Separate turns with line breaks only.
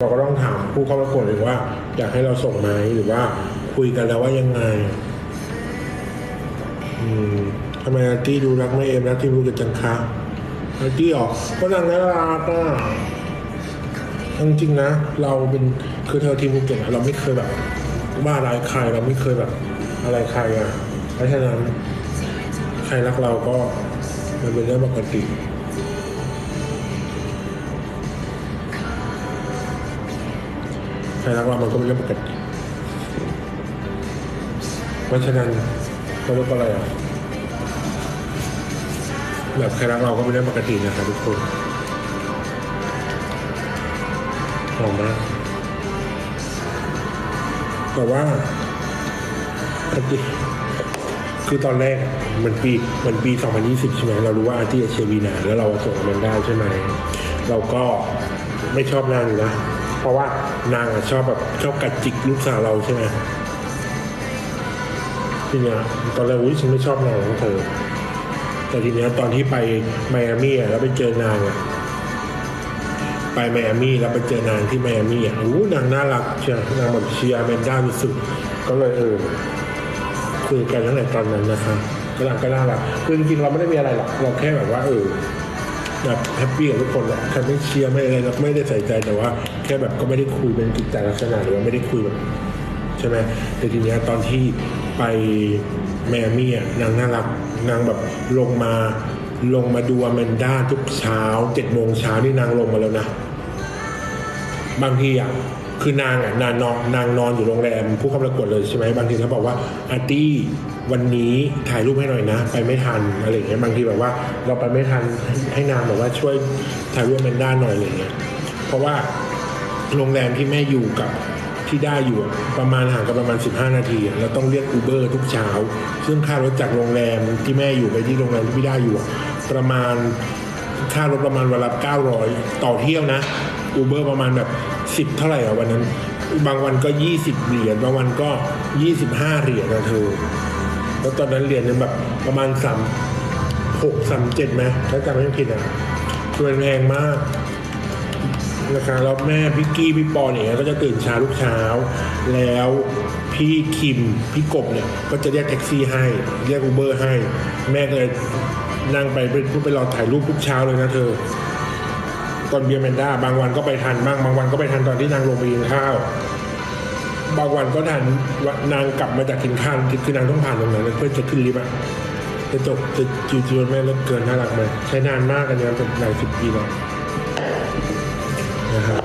เราก็ต้องถามผู้เข้าประกวดเองว่า อยากให้เราส่งไหมหรือว่าคุยกันแล้วว่ายังไง อืมทำไมอาร์ตี้ดูรักไม่เอ็มรักที่รู้กันจังคะอาร์ตี้ออกก็นางน่ารักอะเอาจริงๆนะ เราเป็นคือเธอทีมภูเก็ตเราไม่เคยแบบว่าอะไรายใครเราไม่เคยแบบ อะไรใครอะเพราะฉะนั้นใครรักเราก็มันเป็นเรื่องปกติ รรักเรามันก็เป็นเรื่องปกติเพราะฉะนั้นเขาเรียกว่าอะไรอะแบบใครรักเราก็เป็นเรื่องปกตินะครับทุกคนหอมมากแต่ว่าปกติคือตอนแรกมันปีมันปี 2020 ใช่ไหมเรารู้ว่าอาร์ตี้เชวีนาแล้วเราส่งมันได้ใช่ไหม เราก็ไม่ชอบนางอยู่นะ เพราะว่านางอะชอบแบบชอบกัดจิกลูกสาวเราใช่ไหมทีเนี้ยตอนแรกอุ้ยฉันไม่ชอบนางของเธอ แต่ทีเนี้ยตอนที่ไปไมอามี่อะแล้วไปเจอนางอะไปไมอามี่แล้วไปเจอนางที่ไมอามี่อะอู้นางน่ารักเชียนางแบบเชียร์แมนด้าสุดก็เลยเออคุยกันตั้งแต่ตอนนั้นนะคะก็นางก็น่ารักคือจริงๆเราไม่ได้มีอะไรหรอกเราแค่แบบว่าเออ แบบแฮปปี้กับทุกคนแหละใครไม่เชียร์ไม่อะไรเราไม่ได้ใส่ใจแต่ว่า แค่แบบก็ไม่ได้คุยเป็นกิจจลักษณะหรือว่าไม่ได้คุยแบบใช่ไหมแต่ทีเนี้ยตอนที่ไปแมมี่อะนางน่ารักนางแบบลงมาลงมาดูอแมนด้าทุกเช้าเจ็ดโมงเช้านี่นางลงมาแล้วนะ บางทีอะ คือนางอะนางนอนนางนอนอยู่โรงแรมผู้เข้าประกวดเลยใช่ไหมบางทีเขาบอกว่าอาร์ตี้วันนี้ถ่ายรูปให้หน่อยนะ ไปไม่ทันอะไรอย่างเงี้ยบางทีแบบว่าเราไปไม่ทันให้นางแบบว่าช่วยถ่ายรูปแมนด้าหน่อยอะไรอย่างเงี้ยเพราะว่าโรงแรมที่แม่อยู่กับที่ได้อยู่ประมาณห่างกันประมาณ 15 นาทีเราต้องเรียกอูเบอร์ทุกเช้า ซึ่งค่ารถจากโรงแรมที่แม่อยู่ไปที่โรงแรมที่พี่ได้อยู่ ประมาณค่ารถประมาณวันละ900 ต่อเที่ยวนะ อูเบอร์ประมาณแบบ10เท่าไหร่อะวันนั้น บางวันก็20เหรียญบางวันก็25เหรียญนะเธอแล้วตอนนั้นเหรียญเนี่ยแบบประมาณ3 6 3 7ไหมถ้าจำไม่ผิดอะคือมันแพงมากนะคะแล้วแม่พี่กี้พี่ปอเนี่ยก็จะตื่นเช้าทุกเช้า แล้วพี่คิมพี่กบเนี่ยก็จะเรียกแท็กซี่ให้เรียกอูเบอร์ให้ แม่ก็เลยนั่งไปไปไปรอถ่ายรูปทุกเช้าเลยนะเธอ ตอนเบียร์แมนด้าบางวันก็ไปทันบ้างบางวันก็ไปทันตอนที่นางลงไปกินข้าว บางวันก็ทันนางกลับมาจากกินข้าวคือนางต้องผ่านตรงไหนเพื่อจะขึ้นลิฟต์อะจะจบจะจิวจิวแม่เลิกเกินน่ารักไหมใช้นานมากอันนี้เป็นหลายสิบปีแล้วนะครับ